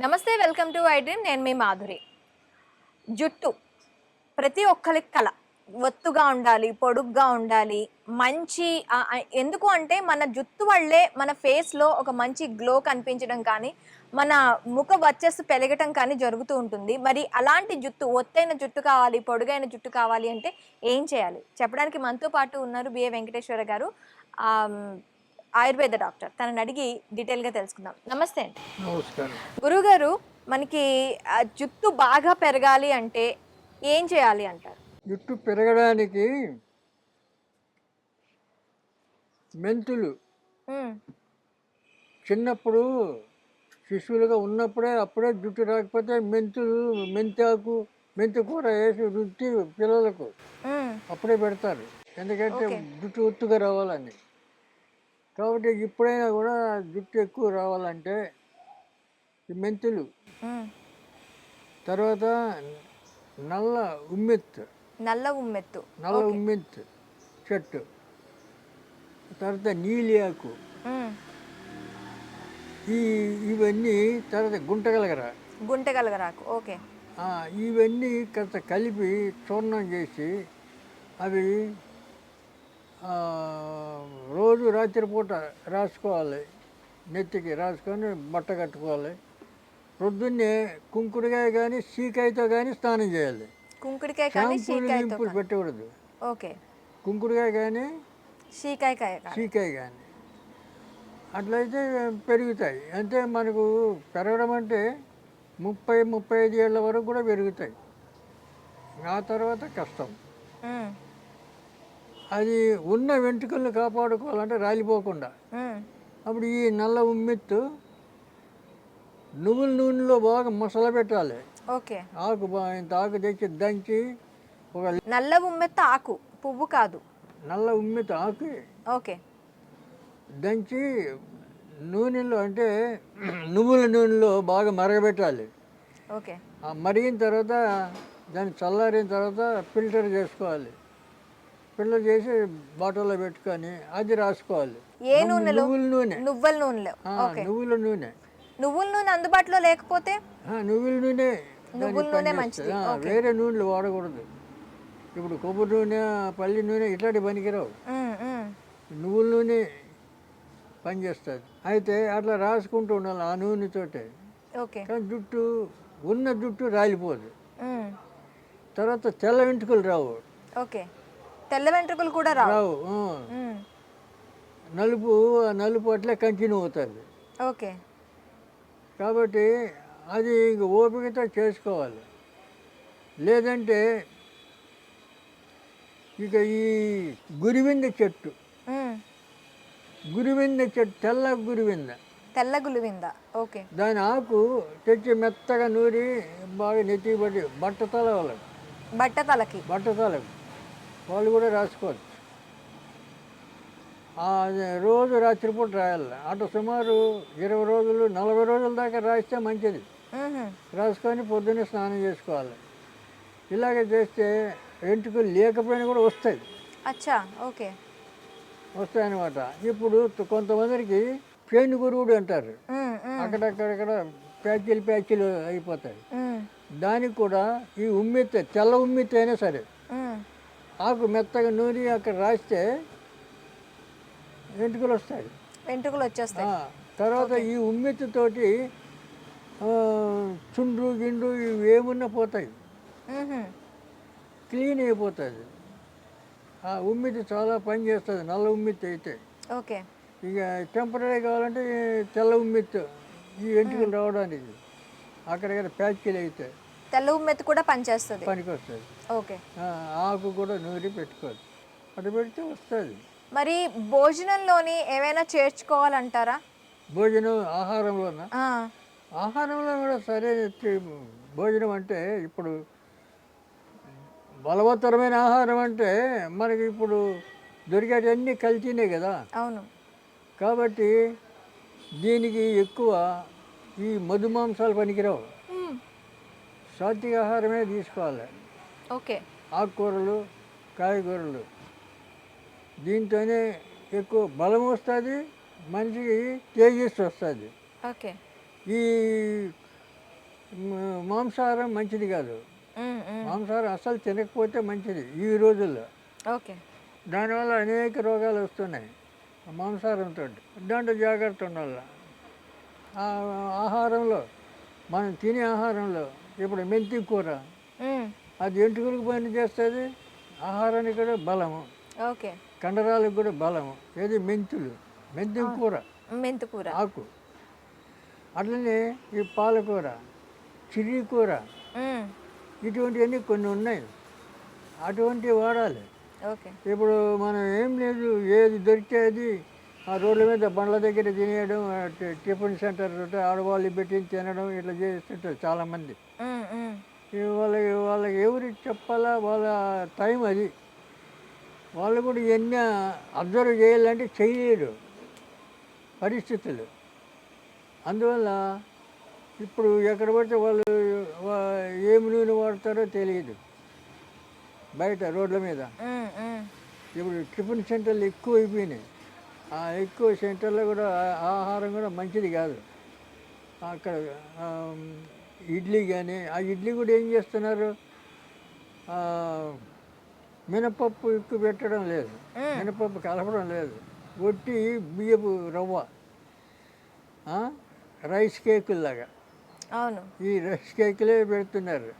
నమస్తే welcome to I dream. నేను మీ మాధురి. జుట్టు. ప్రతి ఒక్కరికి కళ. ఒత్తుగా ఉండాలి పొడుగ్గా ఉండాలి. మంచి ఎందుకు అంటే మన జుట్టు వల్లే మన ఫేస్లో ఒక మంచి గ్లో కనిపించడం కానీ మన ముఖ వచ్చస్సు పెరగటం కానీ జరుగుతూ ఉంటుంది. మరి అలాంటి జుట్టు ఒత్తైన జుట్టు కావాలి పొడుగైన జుట్టు కావాలి అంటే ఏం చేయాలి? చెప్పడానికి మనతో పాటు ఉన్నారు బిఏ వెంకటేశ్వర గారు. ఆయుర్వేద డాక్టర్. తనని అడిగి డీటెయిల్గా తెలుసుకుందాం. నమస్తే అండి. నమస్కారం. గురుగారు మనకి ఆ జుట్టు బాగా పెరగాలి అంటే ఏం చేయాలి అంటారు? జుట్టు పెరగడానికి మెంతులు. ఉమ్, చిన్నప్పుడు శిశువులుగా ఉన్నప్పుడే అప్పుడే జుట్టు రాకపోతే మెంతులు మెంతాకు మెంతి కూర వేసి రుచి పిల్లలకు ఉమ్, అప్పుడే పెడతారు. ఎందుకంటే. జుట్టు ఒత్తుగా రావాలని. కాబట్టి ఇప్పుడైనా కూడా జుట్టు ఎక్కువ రావాలంటే మెంతులు. తర్వాత నల్ల ఉమ్మెత్తు. నల్ల ఉమ్మెత్తు. నల్ల ఉమ్మెంత్ చెట్టు. తర్వాత నీలియాకు. ఈ ఇవన్నీ తర్వాత గుంటగలగర. గుంట కలగరాకు ఓకే ఇవన్నీ కాస్త కలిపి చూర్ణం చేసి అవి రోజు రాత్రిపూట రాసుకోవాలి. నెత్తికి రాసుకొని బట్ట కట్టుకోవాలి. పొద్దున్నే కుంకుడుకాయ కానీ సీకాయతో కానీ స్నానం చేయాలి. కుంకుడికాయ కానీ షాంపూలు. పెట్టకూడదు. ఓకే. కుంకుడుకాయ కానీ షీకాయ కాయ కానీ సీకాయ కానీ అట్లయితే పెరుగుతాయి. అంటే మనకు పెరగడం అంటే ముప్పై ముప్పై ఐదు ఏళ్ళ వరకు కూడా పెరుగుతాయి. ఆ తర్వాత కష్టం. అది ఉన్న వెంట్రుకలను కాపాడుకోవాలంటే రాలిపోకుండా. అప్పుడు ఈ నల్ల ఉమ్మెత్తు నువ్వుల నూనెలో బాగా మసల పెట్టాలి. ఓకే. ఆకు ఇంత ఆకు తెచ్చి దంచి ఒక నల్ల ఉమ్మెత్త ఆకు పువ్వు కాదు. నల్ల ఉమ్మెత్తు ఆకు ఓకే. దంచి నూనెలో అంటే నువ్వుల నూనెలో బాగా మరగబెట్టాలి. ఓకే. ఆ మరిగిన తర్వాత దాన్ని చల్లారిన తర్వాత ఫిల్టర్ చేసుకోవాలి. ఫిల్టర్ చేసి బాటిల్లో పెట్టుకొని అది రాసుకోవాలి. ఏ నూనెలో? నువ్వుల నూనె. నువ్వుల నూనెలో. ఆ, ఓకే. నువ్వుల నూనె. నువ్వుల నూనె అందుబాటులో లేకపోతే? ఆ, నువ్వుల నూనె దానికి నువ్వుల నూనె పనిచేస్తుంది. మంచిది. ఆ, వేరే నూనెలు వాడకూడదు. ఇప్పుడు కొబ్బరి నూనె పల్లి నూనె ఇట్లాంటి పనికిరావు. ఉమ్, ఉమ్, నువ్వుల నూనె పనిచేస్తుంది అయితే అట్లా రాసుకుంటూ ఉండాలి ఆ నూనెతోటే ఓకే. కానీ జుట్టు ఉన్న జుట్టు రాలిపోదు. ఉమ్, తర్వాత తెల్ల వెంట్రుకలు రావు. ఓకే. తెల్ల వెంట్రుకలు కూడా రావు. నలుపు ఆ. నలుపు అట్లే కంటిన్యూ అవుతుంది. ఓకే. కాబట్టి అది ఇంక ఓపికతో చేసుకోవాలి. లేదంటే ఇక ఈ గురివింద చెట్టు. గురివింద చెట్టు తెల్ల గురివింద. తెల్ల గులివింద. ఓకే. దాని ఆకు తెచ్చి మెత్తగా నూరి బాగా నెత్తి పట్టి బట్టతల వాళ్ళకి బట్ట తలకి. బట్టతలకు వాళ్ళు కూడా రాసుకోవచ్చు రోజు రాత్రిపూట రాయాలి. అటు సుమారు ఇరవై రోజులు నలభై రోజుల దాకా రాస్తే మంచిది. రాసుకొని పొద్దున్నే స్నానం చేసుకోవాలి. ఇలాగ చేస్తే వెంట్రుకలు లేకపోయినా కూడా వస్తాయి. అచ్చా ఓకే. వస్తాయి అన్నమాట ఇప్పుడు కొంతమందికి పేను గురువుడు అంటారు. అక్కడక్కడక్కడ ప్యాచీలు ప్యాచీలు అయిపోతాయి. దానికి కూడా ఈ ఉమ్మెత్త తెల్ల ఉమ్మెత్త అయినా సరే ఆకు మెత్తగా నూరి అక్కడ రాస్తే వెంట్రుకలు వస్తాయి. వెంట్రుకలు వచ్చేస్తాయి. తర్వాత ఈ ఉమ్మెత్తుతోటి చుండ్రు గిండ్రు ఇవి ఏమున్నా పోతాయి. క్లీన్ అయిపోతుంది. ఆ ఉమ్మితి చాలా పని చేస్తుంది నల్ల ఉమ్మితి అయితే. ఓకే. ఇక టెంపరీ కావాలంటే తెల్ల ఉమ్మిత్తు ఈ వెంట్రుకలు రావడానికి. అక్కడక్కడ ప్యాచీలు అయితే. తెల్ల ఉమ్మెత్తి కూడా పనిచేస్తుంది. పనికి వస్తుంది ఓకే ఆకు కూడా నూరి పెట్టుకోవచ్చు అటు పెడితే వస్తుంది. మరి భోజనంలోని ఏమైనా చేర్చుకోవాలంటారా? భోజనం ఆహారంలోన? ఆహారంలో కూడా సరే భోజనం అంటే ఇప్పుడు బలవత్తరమైన ఆహారం అంటే మనకి ఇప్పుడు దొరికేటన్నీ కల్తీనే కదా. అవును. కాబట్టి దీనికి ఎక్కువ ఈ మధుమాంసాలు పనికిరావు. సాత్విక ఆహారమే తీసుకోవాలి. ఓకే. ఆకుకూరలు కాయగూరలు. దీంతోనే ఎక్కువ బలం వస్తుంది మనిషికి తేజస్సు వస్తుంది. ఓకే. ఈ మాంసాహారం మంచిది కాదు. మాంసాహారం అస్సలు తినకపోతే మంచిది ఈ రోజుల్లో. ఓకే. దానివల్ల అనేక రోగాలు వస్తున్నాయి మాంసాహారంతో. దాంట్లో జాగ్రత్త ఉండాలి. ఆహారంలో మనం తినే ఆహారంలో ఇప్పుడు మెంతి కూర. అది ఎంటుకలకు పని చేస్తుంది? ఆహారానికి కూడా బలము. ఓకే. కండరాలకు కూడా బలము. ఏది? మెంతులు. మెంతి కూర. మెంతుకూర ఆకు. అట్లనే ఈ పాలకూర చిర్రి కూర. ఇటువంటివన్నీ కొన్ని ఉన్నాయి. అటువంటివి వాడాలి. ఇప్పుడు మనం ఏం లేదు. ఏది దొరికితే అది ఆ రోడ్ల మీద బండ్ల దగ్గర తినేయడం టిఫిన్ సెంటర్ ఆడవాళ్ళు పెట్టి తినడం ఇట్లా చేస్తుంటారు చాలామంది. ఇవి వాళ్ళకి వాళ్ళకి ఎవరికి చెప్పాలా? వాళ్ళ టైం అది. వాళ్ళు కూడా ఇవన్నీ అబ్జర్వ్ చేయాలంటే చేయలేరు పరిస్థితులు. అందువల్ల ఇప్పుడు ఎక్కడ పడితే వాళ్ళు ఏమి నూనె వాడతారో తెలియదు. బయట రోడ్ల మీద. ఇప్పుడు టిఫిన్ సెంటర్లు ఎక్కువ అయిపోయినాయి. ఆ ఎక్కువ సెంటర్లో కూడా ఆహారం కూడా మంచిది కాదు. అక్కడ ఇడ్లీ కానీ ఆ ఇడ్లీ కూడా ఏం చేస్తున్నారు? మినపప్పు ఎక్కువ పెట్టడం లేదు. మినపప్పు కలపడం లేదు. ఒట్టి బియ్యపు రవ్వ రైస్ కేకుల్లాగా. అవును. ఈ రైస్ కేకులే పెడుతున్నారు.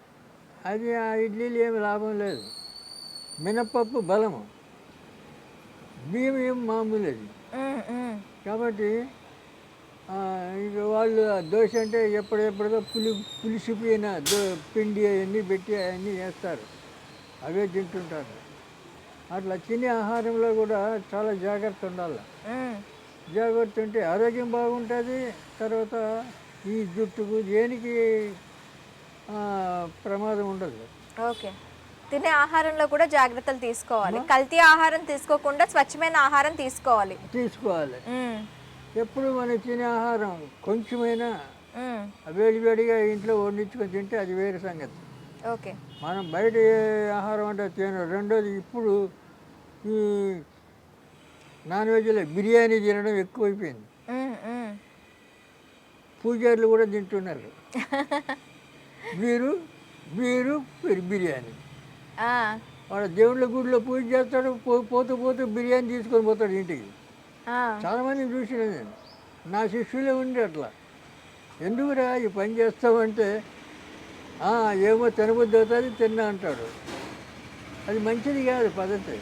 అది ఆ ఇడ్లీలు ఏమి లాభం లేదు. మినపప్పు బలము. బియ్యం ఏం మామూలు అది. కాబట్టి వాళ్ళు దోశ అంటే ఎప్పుడెప్పుడుగా పులి పులిసిపోయిన దో పిండి అవన్నీ పెట్టి అవన్నీ వేస్తారు. అవే తింటుంటారు. అట్లా తినే ఆహారంలో కూడా చాలా జాగ్రత్త ఉండాలి. జాగ్రత్త ఉంటే ఆరోగ్యం బాగుంటుంది. తర్వాత ఈ జుట్టుకు దేనికి ప్రమాదం ఉండదు. ఓకే. తినే ఆహారంలో కూడా జాగ్రత్తలు తీసుకోవాలి. కల్తీ ఆహారం తీసుకోకుండా స్వచ్ఛమైన ఆహారం తీసుకోవాలి. తీసుకోవాలి. ఎప్పుడు మనం తినే ఆహారం కొంచెమైనా. వేడివేడిగా ఇంట్లో వండించుకొని తింటే అది వేరే సంగతి. ఓకే. మనం బయట ఆహారం అంటే తినడం రెండోది ఇప్పుడు ఈ నాన్ వెజ్లో బిర్యానీ తినడం ఎక్కువైపోయింది. పూజారులు కూడా తింటున్నారు. వీరు వీరు వీరు బిర్యానీ. వాడు దేవుళ్ళ గుడిలో పూజ చేస్తాడు పో- పోతూ పోతూ బిర్యానీ తీసుకొని పోతాడు ఇంటికి. ఆ. చాలామందిని చూసిన నేను నా శిష్యులే ఉండి అట్లా. ఎందుకురా ఈ పని చేస్తామంటే "ఆ, ఏమో తినబుద్ధి అవుతుంది తిన్నా అంటాడు. అది మంచిది కాదు పద్ధతి.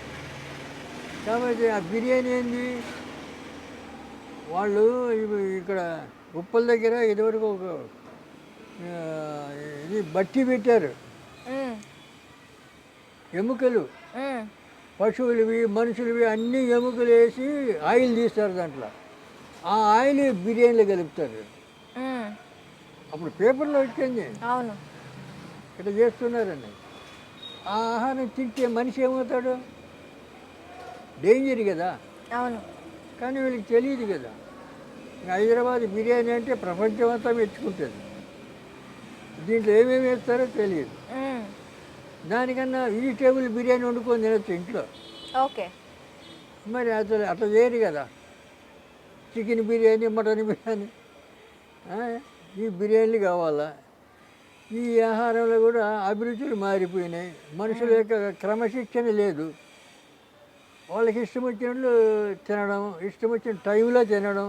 కాబట్టి ఆ బిర్యానీ ఏంది? వాళ్ళు ఇక్కడ ఉప్పల దగ్గర ఇదివరకు ఒక ఇది బట్టి పెట్టారు. ఎముకలు. పశువులవి మనుషులవి అన్ని ఎముకలు వేసి ఆయిల్ తీస్తారు దాంట్లో. ఆ ఆయిల్ బిర్యానీలో కలుపుతారు. అప్పుడు పేపర్లో వచ్చింది అవును. ఇట్లా చేస్తున్నారండి. ఆ ఆహారం తింటే మనిషి ఏమవుతాడు? డేంజర్ కదా? అవును. కానీ వీళ్ళకి తెలియదు కదా. హైదరాబాద్ బిర్యానీ అంటే ప్రపంచం అంతా మెచ్చుకుంటుంది. దీంట్లో ఏమేమి వేస్తారో తెలియదు. దానికన్నా వెజిటేబుల్ బిర్యానీ వండుకొని తినచ్చు ఇంట్లో. ఓకే. మరి అసలు అట్లా చేయరు కదా. Chicken biryani mutton biryani. ఈ బిర్యానీలు కావాలా? ఈ ఆహారంలో కూడా అభిరుచులు మారిపోయినాయి. మనుషుల యొక్క క్రమశిక్షణ లేదు. వాళ్ళకి ఇష్టం వచ్చినట్లు తినడం ఇష్టం వచ్చిన టైంలో తినడం.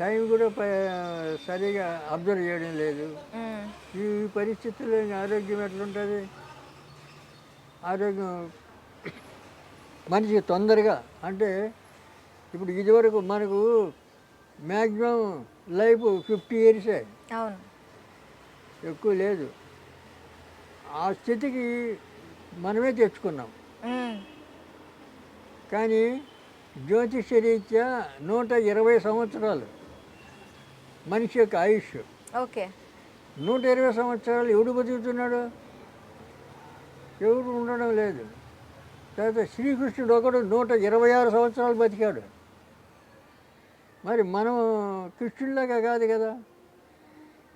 టైం కూడా సరిగా అబ్జర్వ్ చేయడం లేదు. ఈ పరిస్థితుల్లో ఆరోగ్యం ఎట్లుంటుంది? ఆరోగ్యం మనిషి తొందరగా అంటే ఇప్పుడు ఇదివరకు మనకు మ్యాక్సిమం లైఫ్ ఫిఫ్టీ ఇయర్సే అవును. ఎక్కువ లేదు. ఆ స్థితికి మనమే తెచ్చుకున్నాం. కానీ జ్యోతిష రీత్యా నూట ఇరవై సంవత్సరాలు మనిషి యొక్క ఆయుష్. ఓకే. నూట ఇరవై సంవత్సరాలు ఎవడు బతుకుతున్నాడు? ఎవడు ఉండడం లేదు. తర్వాత శ్రీకృష్ణుడు ఒకడు నూట ఇరవై ఆరు సంవత్సరాలు బతికాడు. మరి మనం కృష్ణుడిలాగా కాదు కదా.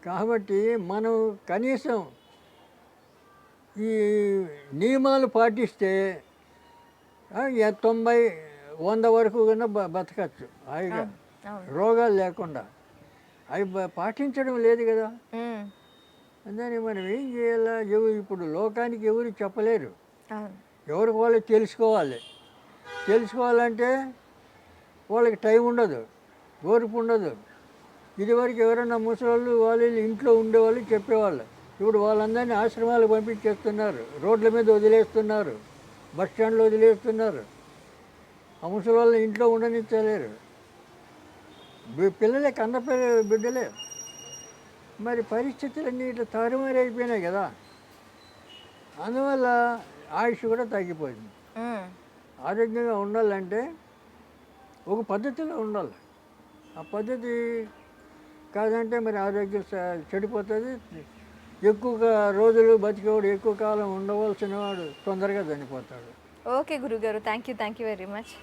కాబట్టి మనం కనీసం ఈ నియమాలు పాటిస్తే తొంభై వంద వరకు కన్నా బ బతకచ్చు. హాయిగా. రోగాలు లేకుండా. అవి పాటించడం లేదు కదా. అందుకని మనం ఏం చేయాలా? ఎవరు ఇప్పుడు లోకానికి ఎవరు చెప్పలేరు. ఎవరికి వాళ్ళు తెలుసుకోవాలి. తెలుసుకోవాలంటే వాళ్ళకి టైం ఉండదు ఓర్పు ఉండదు. ఇదివరకు ఎవరైనా ముసలోళ్ళు వాళ్ళు ఇంట్లో ఉండేవాళ్ళు చెప్పేవాళ్ళు. ఇప్పుడు వాళ్ళందరినీ ఆశ్రమాలకు పంపించేస్తున్నారు. రోడ్ల మీద వదిలేస్తున్నారు. బస్ స్టాండ్లో వదిలేస్తున్నారు. ఆ ముసలి వాళ్ళని ఇంట్లో ఉండనిచ్చలేరు. పిల్లలే కన్న బిడ్డలే. మరి పరిస్థితులన్నీ ఇట్లా తారుమారైపోయినాయి కదా. అందువల్ల ఆయుష్ కూడా తగ్గిపోయింది. ఆరోగ్యంగా ఉండాలంటే ఒక పద్ధతిలో ఉండాలి. ఆ పద్ధతి కాదంటే మరి ఆరోగ్యం చెడిపోతుంది. ఎక్కువ రోజులు బతికేవాడు ఎక్కువ కాలం ఉండవలసిన వాడు తొందరగా చనిపోతాడు. ఓకే గురుగారు thank you thank you very much.